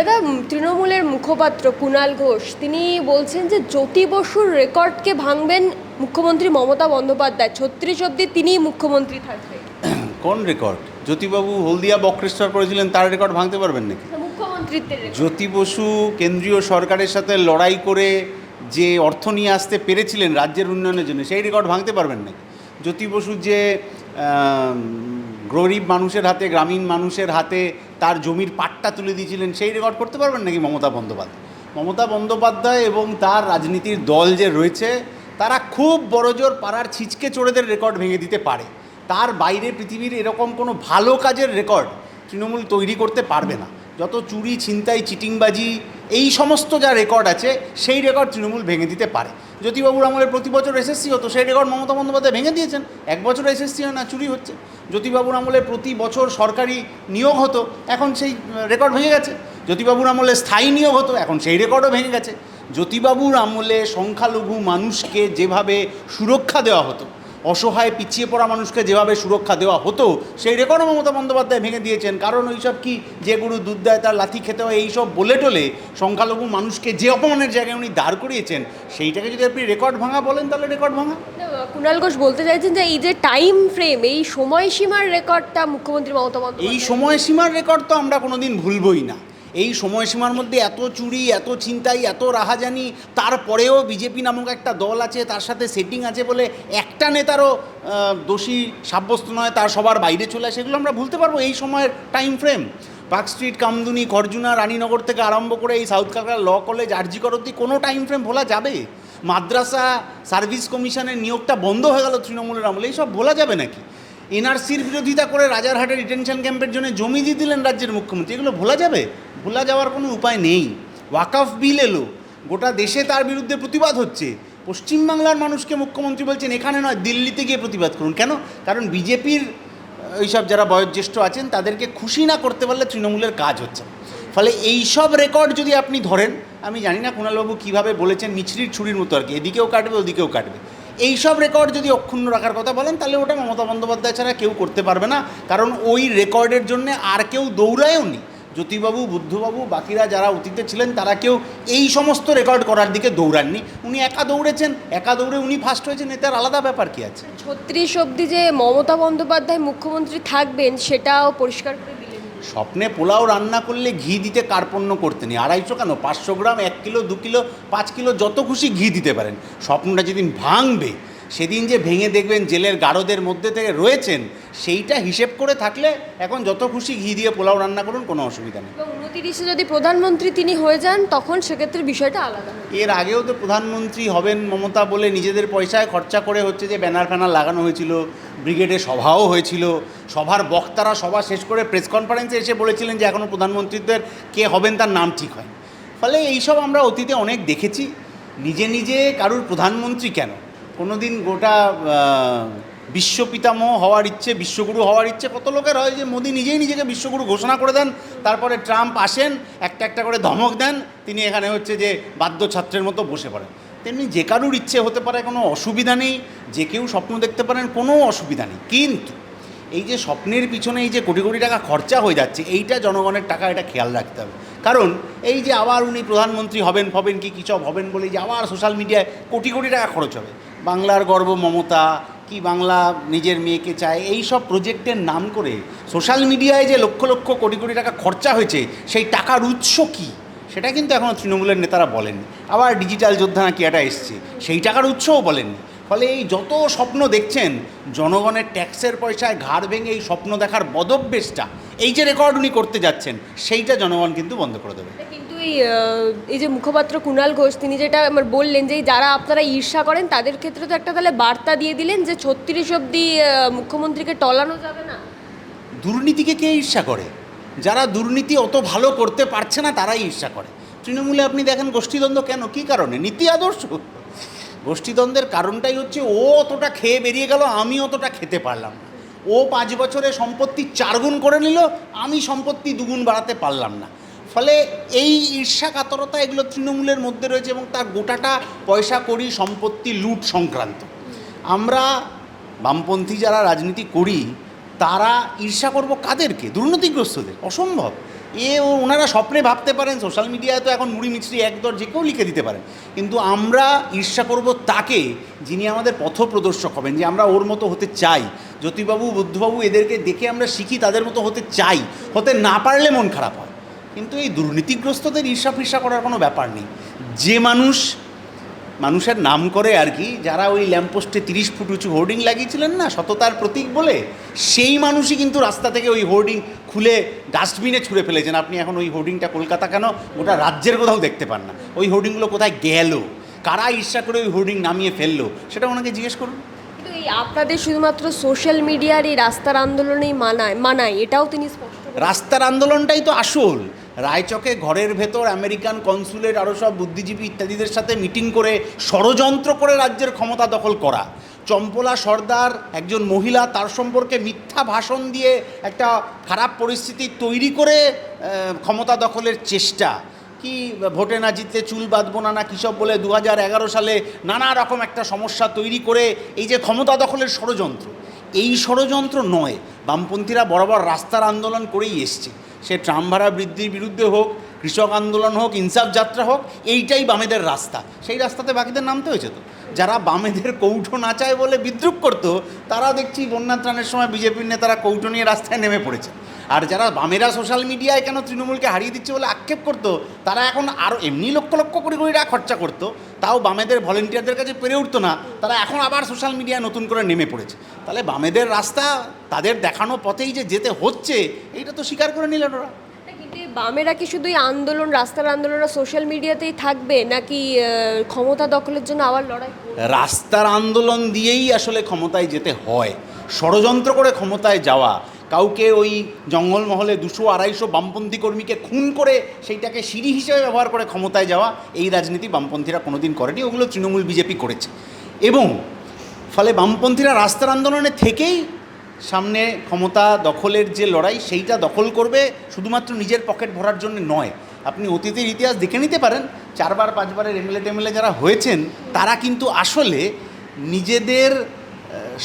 দাদা তৃণমূলের মুখপাত্র কুণাল ঘোষ তিনি বলছেন যে জ্যোতি বসুর রেকর্ডকে ভাঙবেন মুখ্যমন্ত্রী মমতা বন্দ্যোপাধ্যায়। ছত্রিশ অব্দি তিনিই মুখ্যমন্ত্রী থাকবে। কোন রেকর্ড? জ্যোতিবাবু হলদিয়া বক্রেশ্বর করেছিলেন তার রেকর্ড ভাঙতে পারবেন নাকি? মুখ্যমন্ত্রীত্বের জ্যোতি বসু কেন্দ্রীয় সরকারের সাথে লড়াই করে যে অর্থ নিয়ে আসতে পেরেছিলেন রাজ্যের উন্নয়নের জন্য সেই রেকর্ড ভাঙতে পারবেন নাকি? জ্যোতি বসু যে গরিব মানুষের হাতে, গ্রামীণ মানুষের হাতে তার জমির পাট্টা তুলে দিয়েছিলেন, সেই রেকর্ড করতে পারবেন নাকি মমতা বন্দ্যোপাধ্যায়? মমতা বন্দ্যোপাধ্যায় এবং তার রাজনীতির দল যে রয়েছে, তারা খুব বড়জোর পাড়ার ছিচকে চোরেদের রেকর্ড ভেঙে দিতে পারে। তার বাইরে পৃথিবীর এরকম কোনো ভালো কাজের রেকর্ড তৃণমূল তৈরি করতে পারবে না। যত চুরি, ছিনতাই, চিটিংবাজি এই সমস্ত যা রেকর্ড আছে, সেই রেকর্ড তৃণমূল ভেঙে দিতে পারে। জ্যোতিবাবুর আমলে প্রতি বছর এসএসসি হতো, সেই রেকর্ড মমতা বন্দ্যোপাধ্যায় ভেঙে দিয়েছেন। এক বছর এসএসসি হয় না, চুরি হচ্ছে। জ্যোতিবাবুর আমলে প্রতি বছর সরকারি নিয়োগ হতো, এখন সেই রেকর্ড ভেঙে গেছে। জ্যোতিবাবুর আমলে স্থায়ী নিয়োগ হতো, এখন সেই রেকর্ডও ভেঙে গেছে। জ্যোতিবাবুর আমলে সংখ্যালঘু মানুষকে যেভাবে সুরক্ষা দেওয়া হতো অসহায় পিছিয়ে পড়া মানুষকে যেভাবে সুরক্ষা দেওয়া হতো সেই রেকর্ডও মমতা বন্দ্যোপাধ্যায় ভেঙে দিয়েছেন। কারণ ওইসব কি যে গরু দুধ দেয় তার লাথি খেতে হয় এইসব বলে টলে সংখ্যালঘু মানুষকে যে অপমানের জায়গায় উনি দাঁড় করিয়েছেন সেইটাকে যদি আপনি রেকর্ড ভাঙা বলেন তাহলে রেকর্ড ভাঙা? কুণাল ঘোষ বলতে চাইছেন যে এই যে টাইম ফ্রেম এই সময়সীমার রেকর্ডটা মুখ্যমন্ত্রী মমতা এই সময়সীমার রেকর্ড তো আমরা কোনোদিন ভুলবই না। এই সময়সীমার মধ্যে এত চুরি, এত চিন্তাই এত রাহাজানি, তারপরেও বিজেপি নামক একটা দল আছে, তার সাথে সেটিং আছে বলে একটা নেতারও দোষী সাব্যস্ত নয়, তার সবার বাইরে চলে আসে, এগুলো আমরা ভুলতে পারব এই সময়ের time frame park street, Kamduni, Kharjuna, Raninagar থেকে আরম্ভ করে এই south Calcutta law college RG Kar অব্দি কোনো টাইম ফ্রেম ভোলা যাবে? মাদ্রাসা সার্ভিস কমিশনের নিয়োগটা বন্ধ হয়ে গেল তৃণমূলের আমলে, এইসব ভোলা যাবে নাকি? এনআরসির বিরোধিতা করে রাজারহাটে ডিটেনশন ক্যাম্পের জন্য জমি দিয়ে দিলেন রাজ্যের মুখ্যমন্ত্রী। এগুলো ভোলা যাবে? ভোলা যাওয়ার কোনো উপায় নেই। ওয়াকফ বিল এলো। গোটা দেশে তার বিরুদ্ধে প্রতিবাদ হচ্ছে। পশ্চিমবাংলার মানুষকে মুখ্যমন্ত্রী বলছেন, এখানে নয়, দিল্লিতে গিয়ে প্রতিবাদ করুন। কেন? কারণ বিজেপির এইসব যারা বয়োজ্যেষ্ঠ আছেন, তাদেরকে খুশি না করতে পারলে তৃণমূলের কাজ হচ্ছে ফলে এই সব রেকর্ড যদি আপনি ধরেন, আমি জানি না কুণালবাবু কীভাবে বলেছেন, মিছরির ছুরির মতো আর কি। এদিকেও কাটবে, ওদিকেও কাটবে। এই সব রেকর্ড যদি অক্ষুণ্ণ রাখার কথা বলেন, তাহলে ওটা মমতা বন্দ্যোপাধ্যায় ছাড়া কেউ করতে পারবে না। কারণ ওই রেকর্ডের জন্য আর কেউ দৌড়ায়ও নি। জ্যোতিবাবু, বুদ্ধবাবু, বাকিরা যারা অতীতে ছিলেন, তারা কেউ এই সমস্ত রেকর্ড করার দিকে দৌড়াননি। উনি একা দৌড়েছেন, একা দৌড়ে উনি ফার্স্ট হয়েছেন এতে আর আলাদা ব্যাপার কি আছে? ছত্রিশ অব্দি যে মমতা বন্দ্যোপাধ্যায় মুখ্যমন্ত্রী থাকবেন, সেটাও পরিষ্কার করে স্বপ্নে পোলাও রান্না করলে ঘি দিতে কার্পণ্য করতে নেই। আড়াইশো কেন? পাঁচশো গ্রাম, এক কিলো, দু কিলো, পাঁচ কিলো যত খুশি ঘি দিতে পারেন। স্বপ্নটা যেদিন ভাঙবে, সেদিন যে ভেঙে দেখবেন জেলের গারদের মধ্যে থেকে রয়েছেন, সেইটা হিসেব করে থাকলে এখন যত খুশি ঘি দিয়ে পোলাও রান্না করুন, কোনো অসুবিধা নেই। উনতিরিশে যদি প্রধানমন্ত্রী তিনি হয়ে যান, তখন সেক্ষেত্রে বিষয়টা আলাদা এর আগেও তো প্রধানমন্ত্রী হবেন মমতা বলে নিজেদের পয়সায় খরচা করে হচ্ছে যে ব্যানার ফ্যানার লাগানো হয়েছিল, ব্রিগেডে সভাও হয়েছিল, সভার বক্তারা সভা শেষ করে প্রেস কনফারেন্সে এসে বলেছিলেন যে এখনও প্রধানমন্ত্রীদের কে হবেন তার নাম ঠিক হয় ফলে এইসব আমরা অতীতে অনেক দেখেছি, নিজে নিজে কারুর প্রধানমন্ত্রী কেন? কোনো দিন গোটা বিশ্বপিতামহ হওয়ার ইচ্ছে, বিশ্বগুরু হওয়ার ইচ্ছে। কত লোকের হয় যে মোদী নিজেই নিজেকে বিশ্বগুরু ঘোষণা করে দেন, তারপরে ট্রাম্প আসেন, একটা একটা করে ধমক দেন, তিনি এখানে হচ্ছে যে বাদ্য ছাত্রের মতো বসে পড়েন। তেমনি যে কারুর ইচ্ছে হতে পারে কোনো অসুবিধা নেই, যে কেউ স্বপ্ন দেখতে পারেন কোনো অসুবিধা নেই। কিন্তু এই যে স্বপ্নের পিছনে এই যে কোটি কোটি টাকা খরচা হয়ে যাচ্ছে, এইটা জনগণের টাকা, এটা খেয়াল রাখতে হবে। কারণ এই যে আবার উনি প্রধানমন্ত্রী হবেন হবেন কি, কী সব হবেন বলে যে আবার সোশ্যাল মিডিয়ায় কোটি কোটি টাকা খরচ হবে। বাংলার গর্ব মমতা কি বাংলা নিজের মেয়েকে চায়, এই সব প্রজেক্টের নাম করে সোশ্যাল মিডিয়ায় যে লক্ষ লক্ষ কোটি কোটি টাকা খরচা হয়েছে, সেই টাকার উৎস কী? সেটা কিন্তু এখনও তৃণমূলের নেতারা বলেননি। আবার ডিজিটাল যোদ্ধা নাকি এটা এসছে, সেই টাকার উৎসও বলেননি। ফলে এই যত স্বপ্ন দেখছেন, জনগণের ট্যাক্সের পয়সায় ঘাড় ভেঙে এই স্বপ্ন দেখার বদভ্যেসটা এই যে রেকর্ড উনি করতে যাচ্ছেন সেইটা জনগণ কিন্তু বন্ধ করে দেবে। কিন্তু এই এই যে মুখপাত্র কুণাল ঘোষ তিনি যেটা আমার বললেন যে যারা আপনারা ঈর্ষা করেন তাদের ক্ষেত্রে তো একটা তাহলে বার্তা দিয়ে দিলেন যে ছত্রিশ অব্দি মুখ্যমন্ত্রীকে টলানো যাবে না। দুর্নীতিকে কে ঈর্ষা করে? যারা দুর্নীতি অত ভালো করতে পারছে না তারাই ঈর্ষা করে। তৃণমূলে আপনি দেখেন গোষ্ঠীদ্বন্দ্ব কেন? কী কারণে? নীতি আদর্শ। গোষ্ঠীদ্বন্দ্বের কারণটাই হচ্ছে ও অতটা খেয়ে বেরিয়ে গেল আমি অতটা খেতে পারলাম না। ও পাঁচ বছরে সম্পত্তি চারগুণ করে নিল, আমি সম্পত্তি দুগুণ বাড়াতে পারলাম না। ফলে এই ঈর্ষা কাতরতা এগুলো তৃণমূলের মধ্যে রয়েছে এবং তার গোটাটা পয়সা করি সম্পত্তি লুট সংক্রান্ত। আমরা বামপন্থী যারা রাজনীতি করি, তারা ঈর্ষা করব কাদেরকে? দুর্নীতিগ্রস্তদের। অসম্ভব। এ ও ওনারা স্বপ্নে ভাবতে পারেন, সোশ্যাল মিডিয়ায় তো এখন মুড়ি মিছরি একদর যে কেউ লিখে দিতে পারেন। কিন্তু আমরা ঈর্ষা করব তাকে, যিনি আমাদের পথ প্রদর্শক হবেন, যে আমরা ওর মতো হতে চাই। জ্যোতিবাবু, বুদ্ধবাবু এদেরকে দেখে আমরা শিখি তাদের মতো হতে চাই। হতে না পারলে মন খারাপ হয়। কিন্তু এই দুর্নীতিগ্রস্তদের ঈর্ষা ফির্ষা করার কোনো ব্যাপার নেই। যে মানুষ, মানুষের নাম করে আর কি, যারা ওই ল্যাম্পপোস্টে তিরিশ ফুট উঁচু হোর্ডিং লাগিয়েছিলেন না, সততার প্রতীক বলে, সেই মানুষই কিন্তু রাস্তা থেকে ওই হোর্ডিং খুলে ডাস্টবিনে ছুঁড়ে ফেলেছেন। আপনি এখন ওই হোর্ডিংটা কলকাতা কেন? গোটা রাজ্যের কোথাও দেখতে পান না। ওই হোর্ডিংগুলো কোথায় গেল? কারা ঈর্ষা করে ওই হোর্ডিং নামিয়ে ফেলল? সেটা ওনাকে জিজ্ঞেস করুন। আপনাদের শুধুমাত্র সোশ্যাল মিডিয়ার এই রাস্তার আন্দোলনেই মানায় মানায়, এটাও তিনি রাস্তার আন্দোলনটাই তো আসল। রায়চকে ঘরের ভেতর আমেরিকান কনসুলেট আরও সব বুদ্ধিজীবী ইত্যাদিদের সাথে মিটিং করে ষড়যন্ত্র করে রাজ্যের ক্ষমতা দখল করা। চম্পলা সর্দার একজন মহিলা, তার সম্পর্কে মিথ্যা ভাষণ দিয়ে একটা খারাপ পরিস্থিতি তৈরি করে ক্ষমতা দখলের চেষ্টা। কি ভোটে না জিতলে চুল বাঁধবো না না কী বলে দু হাজার এগারো সালে নানা রকম একটা সমস্যা তৈরি করে এই যে ক্ষমতা দখলের ষড়যন্ত্র। এই ষড়যন্ত্র নয়, বামপন্থীরা বরাবর রাস্তার আন্দোলন করেই এসছে। সে ট্রাম ভাড়া বৃদ্ধির বিরুদ্ধে হোক, কৃষক আন্দোলন হোক, ইনসাফ যাত্রা হোক, এইটাই বামেদের রাস্তা। সেই রাস্তাতে বাকিদের নামতে হয়েছে তো। যারা বামেদের কৌঠো না চায় বলে বিদ্রুপ করতো, তারা দেখছি বন্যা ত্রাণের সময় বিজেপির নেতারা কৌঠো নিয়ে রাস্তায় নেমে পড়েছে। আর যারা বামেরা সোশ্যাল মিডিয়ায় কেন তৃণমূলকে হারিয়ে দিচ্ছে বলে আক্ষেপ করতো তারা এখন আরও এমনি লক্ষ লক্ষ কোটি কোটি টাকা খরচা করতো তাও বামেদের ভলেন্টিয়ারদের কাছে পেরে উঠতো না তারা এখন আবার সোশ্যাল মিডিয়ায় নতুন করে নেমে পড়েছে। তাহলে বামেদের রাস্তা তাদের দেখানো পথেই যে যেতে হচ্ছে এইটা তো স্বীকার করে নিলেন ওরা। বামেরা কি শুধু আন্দোলন রাস্তার আন্দোলন সোশ্যাল মিডিয়াতেই থাকবে নাকি ক্ষমতা দখলের জন্য আবার লড়াই রাস্তার আন্দোলন দিয়েই আসলে ক্ষমতায় যেতে হয় ষড়যন্ত্র করে ক্ষমতায় যাওয়া কাউকে ওই জঙ্গলমহলে দুশো আড়াইশো বামপন্থী কর্মীকে খুন করে সেইটাকে সিঁড়ি হিসেবে ব্যবহার করে ক্ষমতায় যাওয়া এই রাজনীতি বামপন্থীরা কোনোদিন করেনি, ওগুলো তৃণমূল বিজেপি করেছে। এবং ফলে বামপন্থীরা রাস্তার আন্দোলনে থেকেই সামনে ক্ষমতা দখলের যে লড়াই, সেইটা দখল করবে, শুধুমাত্র নিজের পকেট ভরার জন্য নয়। আপনি অতীতের ইতিহাস দেখে নিতে পারেন, চারবার, পাঁচবারের এমএলএ টেমএলএ যারা হয়েছেন, তারা কিন্তু আসলে নিজেদের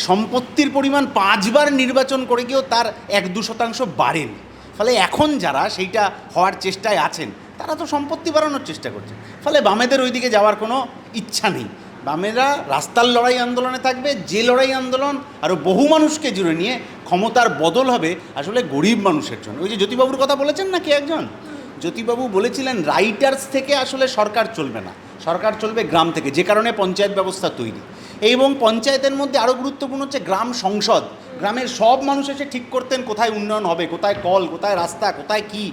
সম্পত্তির পরিমাণ পাঁচবার নির্বাচন করে গিয়েও তার এক দু শতাংশ বাড়েন। ফলে এখন যারা সেইটা হওয়ার চেষ্টায় আছেন, তারা তো সম্পত্তি বাড়ানোর চেষ্টা করছে ফলে বামেদের ওইদিকে যাওয়ার কোনো ইচ্ছা নেই। বামেরা রাস্তার লড়াই আন্দোলনে থাকবে, যে লড়াই আন্দোলন আরও বহু মানুষকে জুড়ে নিয়ে ক্ষমতার বদল হবে, আসলে গরিব মানুষের জন্য। ওই যে জ্যোতিবাবুর কথা বলেছেন না কি একজন? জ্যোতিবাবু বলেছিলেন, রাইটার্স থেকে আসলে সরকার চলবে না। সরকার চলবে গ্রাম থেকে, যে কারণে পঞ্চায়েত ব্যবস্থা তৈরি। এবং পঞ্চায়েতের মধ্যে আরও গুরুত্বপূর্ণ হচ্ছে গ্রাম সংসদ। গ্রামের সব মানুষ এসে ঠিক করতেন কোথায় উন্নয়ন হবে, কোথায় কল, কোথায় রাস্তা, কোথায় কী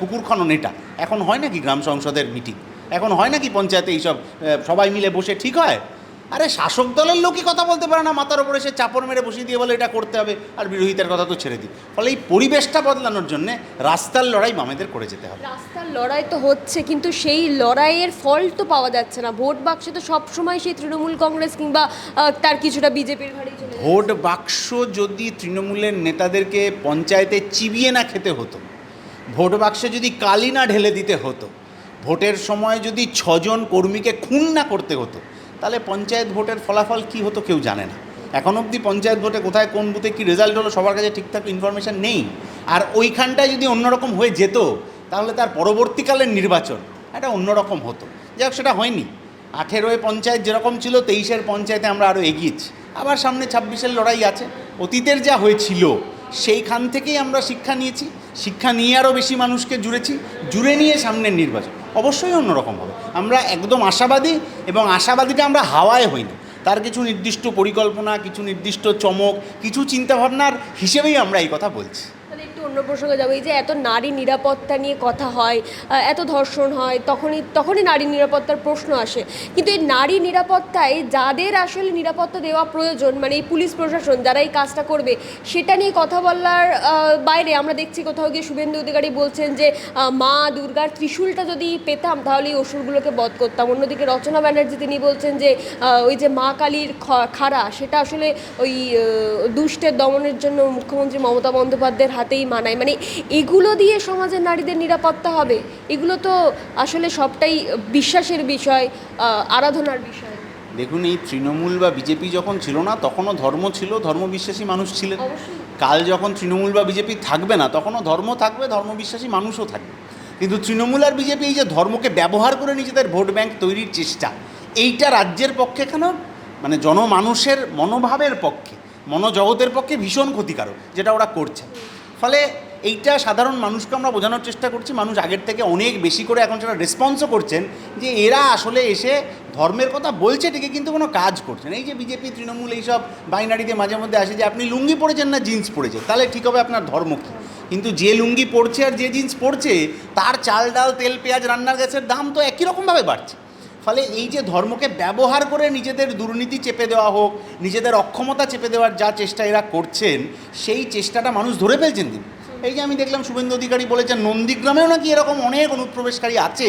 পুকুর খনন এটা। এখন হয় নাকি গ্রাম সংসদের মিটিং এখন হয় নাকি পঞ্চায়েতে এইসব সবাই মিলে বসে ঠিক হয়? আরে শাসক দলের লোকই কথা বলতে পারে না মাথার উপরে সে চাপড় মেরে বসিয়ে দিয়ে বলে এটা করতে হবে আর বিরোধিতার কথা তো ছেড়ে দিই। ফলে এই পরিবেশটা বদলানোর জন্যে রাস্তার লড়াই বামেদের করে যেতে হবে। রাস্তার লড়াই তো হচ্ছে কিন্তু সেই লড়াইয়ের ফল তো পাওয়া যাচ্ছে না। ভোট বাক্সে তো সবসময় সেই তৃণমূল কংগ্রেস কিংবা তার কিছুটা বিজেপির ঘাড়ি ভোট বাক্স যদি তৃণমূলের নেতাদেরকে পঞ্চায়েতে চিবিয়ে না খেতে হতো ভোট বাক্সে যদি কালি না ঢেলে দিতে হতো ভোটের সময় যদি ছজন কর্মীকে খুন না করতে হতো তাহলে পঞ্চায়েত ভোটের ফলাফল কী হতো কেউ জানে না। এখন অবধি পঞ্চায়েত ভোটে কোথায় কোন বুথে কী রেজাল্ট হলো সবার কাছে ঠিকঠাক ইনফরমেশান নেই। আর ওইখানটায় যদি অন্যরকম হয়ে যেত, তাহলে তার পরবর্তীকালের নির্বাচন এটা অন্যরকম হতো। যাই হোক, সেটা হয়নি। আঠেরোয় পঞ্চায়েত যেরকম ছিল, তেইশের পঞ্চায়েতে আমরা আরও এগিয়েছি আবার সামনে ছাব্বিশের লড়াই আছে। অতীতের যা হয়েছিল, সেইখান থেকেই আমরা শিক্ষা নিয়েছি। শিক্ষা নিয়ে আরও বেশি মানুষকে জুড়েছি। জুড়ে নিয়ে সামনের নির্বাচন। অবশ্যই অন্যরকম হবে। আমরা একদম আশাবাদী এবং আশাবাদীটা আমরা হাওয়ায় হইনি। তার কিছু নির্দিষ্ট পরিকল্পনা, কিছু নির্দিষ্ট চমক, কিছু চিন্তাভাবনার হিসেবেই আমরা এই কথা বলছি। একটু অন্য প্রসঙ্গে যাব। এই যে এত নারী নিরাপত্তা নিয়ে কথা হয় এত ধর্ষণ হয়, তখনই তখনই নারী নিরাপত্তার প্রশ্ন আসে। কিন্তু এই নারী নিরাপত্তায় যাদের আসলে নিরাপত্তা দেওয়া প্রয়োজন মানে এই পুলিশ প্রশাসন যারা এই কাজটা করবে, সেটা নিয়ে কথা বলার বাইরে আমরা দেখছি কোথাও গিয়ে শুভেন্দু অধিকারী বলছেন যে মা দুর্গার ত্রিশূলটা যদি পেতাম, তাহলে এই অসুরগুলোকে বধ করতাম। অন্যদিকে রচনা ব্যানার্জি তিনি বলছেন যে ওই যে মা কালীর খাড়া, সেটা আসলে ওই দুষ্টের দমনের জন্য মুখ্যমন্ত্রী মমতা বন্দ্যোপাধ্যায়ের হাতেই মানায়। মানে এগুলো দিয়ে সমাজের নারীদের নিরাপত্তা হবে এগুলো তো আসলে সবটাই বিশ্বাসের বিষয় আরাধনার বিষয়। দেখুন এই তৃণমূল বা বিজেপি যখন ছিল না তখনও ধর্ম ছিল ধর্মবিশ্বাসী মানুষ ছিলেন। কাল যখন তৃণমূল বা বিজেপি থাকবে না তখনও ধর্ম থাকবে ধর্মবিশ্বাসী মানুষও থাকবে। কিন্তু তৃণমূল আর বিজেপি এই যে ধর্মকে ব্যবহার করে নিজেদের ভোট ব্যাংক তৈরির চেষ্টা এইটা রাজ্যের পক্ষে কেন? মানে জনমানুষের মনোভাবের পক্ষে মনোজগতের পক্ষে ভীষণ ক্ষতিকারক যেটা ওরা করছে। ফলে এইটা সাধারণ মানুষকে আমরা বোঝানোর চেষ্টা করছি। মানুষ আগের থেকে অনেক বেশি করে এখন সেটা রেসপন্সও করছেন যে এরা আসলে এসে ধর্মের কথা বলছে ঠিকই কিন্তু কোনো কাজ করছে না এই যে বিজেপি, তৃণমূল এইসব বাইনারিতে মাঝে মধ্যে আসে যে আপনি লুঙ্গি পরেছেন না জিন্স পরেছেন, তাহলে ঠিক হবে আপনার ধর্ম কী? কিন্তু যে লুঙ্গি পড়ছে আর যে জিন্স পড়ছে তার চাল ডাল, তেল, পেঁয়াজ, রান্নার গ্যাসের দাম তো একই রকমভাবে বাড়ছে। ফলে এই যে ধর্মকে ব্যবহার করে নিজেদের দুর্নীতি চেপে দেওয়া হোক, নিজেদের অক্ষমতা চেপে দেওয়ার যা চেষ্টা এরা করছেন, সেই চেষ্টাটা মানুষ ধরে ফেলছেন তিনি। এই যে আমি দেখলাম শুভেন্দু অধিকারী বলেছেন, নন্দীগ্রামেও নাকি এরকম অনেক অনুপ্রবেশকারী আছে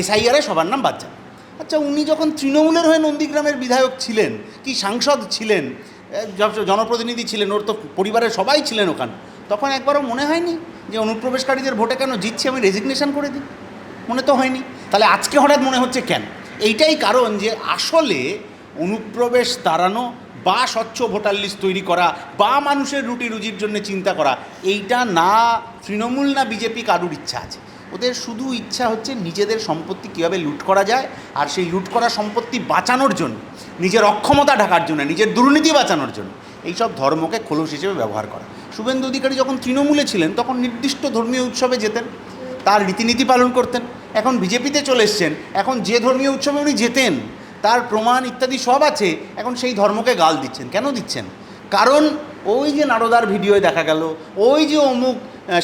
এসআইআরে সবার নাম যাবে আচ্ছা উনি যখন তৃণমূলের হয়ে নন্দীগ্রামের বিধায়ক ছিলেন, কি সাংসদ ছিলেন জনপ্রতিনিধি ছিলেন, ওর তো পরিবারের সবাই ছিলেন ওখানে, তখন একবারও মনে হয়নি যে অনুপ্রবেশকারীদের ভোটে কেন জিতছি? আমি রেজিগনেশন করে দিই। মনে তো হয়নি। তাহলে আজকে হঠাৎ মনে হচ্ছে কেন? এইটাই কারণ যে আসলে অনুপ্রবেশ তাড়ানো বা স্বচ্ছ ভোটার লিস্ট তৈরি করা বা মানুষের রুটি রুজির জন্য চিন্তা করা, এইটা না তৃণমূল না বিজেপি কারুর ইচ্ছা আছে। ওদের শুধু ইচ্ছা হচ্ছে নিজেদের সম্পত্তি কীভাবে লুট করা যায় আর সেই লুট করা সম্পত্তি বাঁচানোর জন্য, নিজের অক্ষমতা ঢাকার জন্য, নিজের দুর্নীতি বাঁচানোর জন্য, এইসব ধর্মকে খোলস হিসেবে ব্যবহার করা। শুভেন্দু অধিকারী যখন তৃণমূলে ছিলেন, তখন নির্দিষ্ট ধর্মীয় উৎসবে যেতেন, তার রীতিনীতি পালন করতেন এখন বিজেপিতে চলে এসছেন, এখন যে ধর্মীয় উৎসবে উনি যেতেন, তার প্রমাণ ইত্যাদি সব আছে, এখন সেই ধর্মকে গাল দিচ্ছেন। কেন দিচ্ছেন? কারণ ওই যে নারদার ভিডিওয়ে দেখা গেল, ওই যে অমুক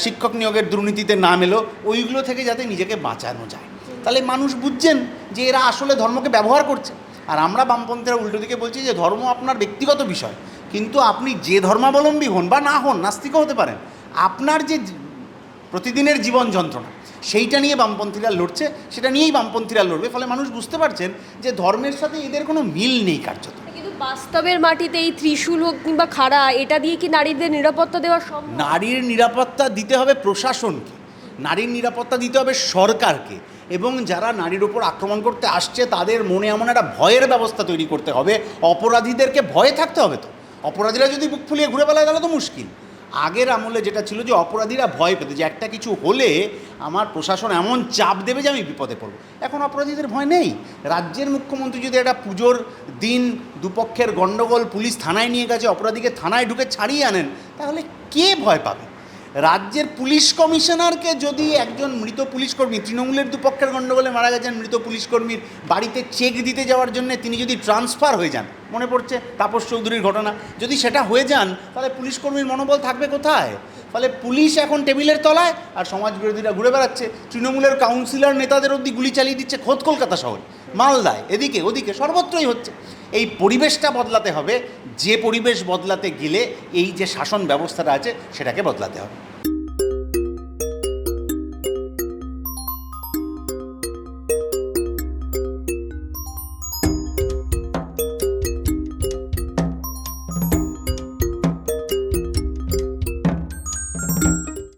শিক্ষক নিয়োগের দুর্নীতিতে নাম এলো, ওইগুলো থেকে যাতে নিজেকে বাঁচানো যায়। তাহলে মানুষ বুঝছেন যে এরা আসলে ধর্মকে ব্যবহার করছে। আর আমরা বামপন্থীরা উল্টো দিকে বলছি যে ধর্ম আপনার ব্যক্তিগত বিষয়, কিন্তু আপনি যে ধর্মাবলম্বী হন বা না হন, নাস্তিকও হতে পারেন। আপনার যে প্রতিদিনের জীবন যন্ত্রণা সেইটা নিয়ে বামপন্থীরা লড়ছে সেটা নিয়েই বামপন্থীরা লড়বে ফলে মানুষ বুঝতে পারছেন যে ধর্মের সাথে এদের কোনো মিল নেই কার্যত। কিন্তু বাস্তবের মাটিতে এই ত্রিশূল হোক কিংবা খাড়া এটা দিয়ে কি নারীদের নিরাপত্তা দেওয়া সম্ভব? নারীর নিরাপত্তা দিতে হবে প্রশাসনকে নারীর নিরাপত্তা দিতে হবে সরকারকে এবং যারা নারীর ওপর আক্রমণ করতে আসছে তাদের মনে এমন একটা ভয়ের ব্যবস্থা তৈরি করতে হবে অপরাধীদেরকে ভয়ে থাকতে হবে তো। অপরাধীরা যদি বুক ফুলিয়ে ঘুরে বেড়ায় তাহলে তো মুশকিল। আগের আমলে যেটা ছিল যে অপরাধীরা ভয় পেতে যে একটা কিছু হলে আমার প্রশাসন এমন চাপ দেবে যে আমি বিপদে পড়ব। এখন অপরাধীদের ভয় নেই। রাজ্যের মুখ্যমন্ত্রী যদি একটা পুজোর দিন দুপক্ষের গণ্ডগোল পুলিশ থানায় নিয়ে গেছে, অপরাধীকে থানায় ঢুকে ছাড়িয়ে আনেন, তাহলে কে ভয় পাবে? রাজ্যের পুলিশ কমিশনারকে যদি একজন মৃত পুলিশ কর্মী, তৃণমূলের দুপক্ষের গণ্ডগোলে মারা গেছেন মৃত পুলিশ কর্মীর বাড়িতে চেক দিতে যাওয়ার জন্য তিনি যদি ট্রান্সফার হয়ে যান, মনে পড়ছে তাপস চৌধুরীর ঘটনা, যদি সেটা হয়ে যান, তাহলে পুলিশ কর্মীর মনোবল থাকবে কোথায়? ফলে পুলিশ এখন টেবিলের তলায় আর সমাজ বিরোধীরা ঘুরে বেড়াচ্ছে, তৃণমূলের কাউন্সিলর নেতাদের অবধি গুলি চালিয়ে দিচ্ছে খোদ কলকাতা শহরে। মালদায়, এদিকে ওদিকে সর্বত্রই হচ্ছে। এই পরিবেশটা বদলাতে হবে, যে পরিবেশ বদলাতে গেলে এই যে শাসন ব্যবস্থাটা আছে, সেটাকে বদলাতে হবে।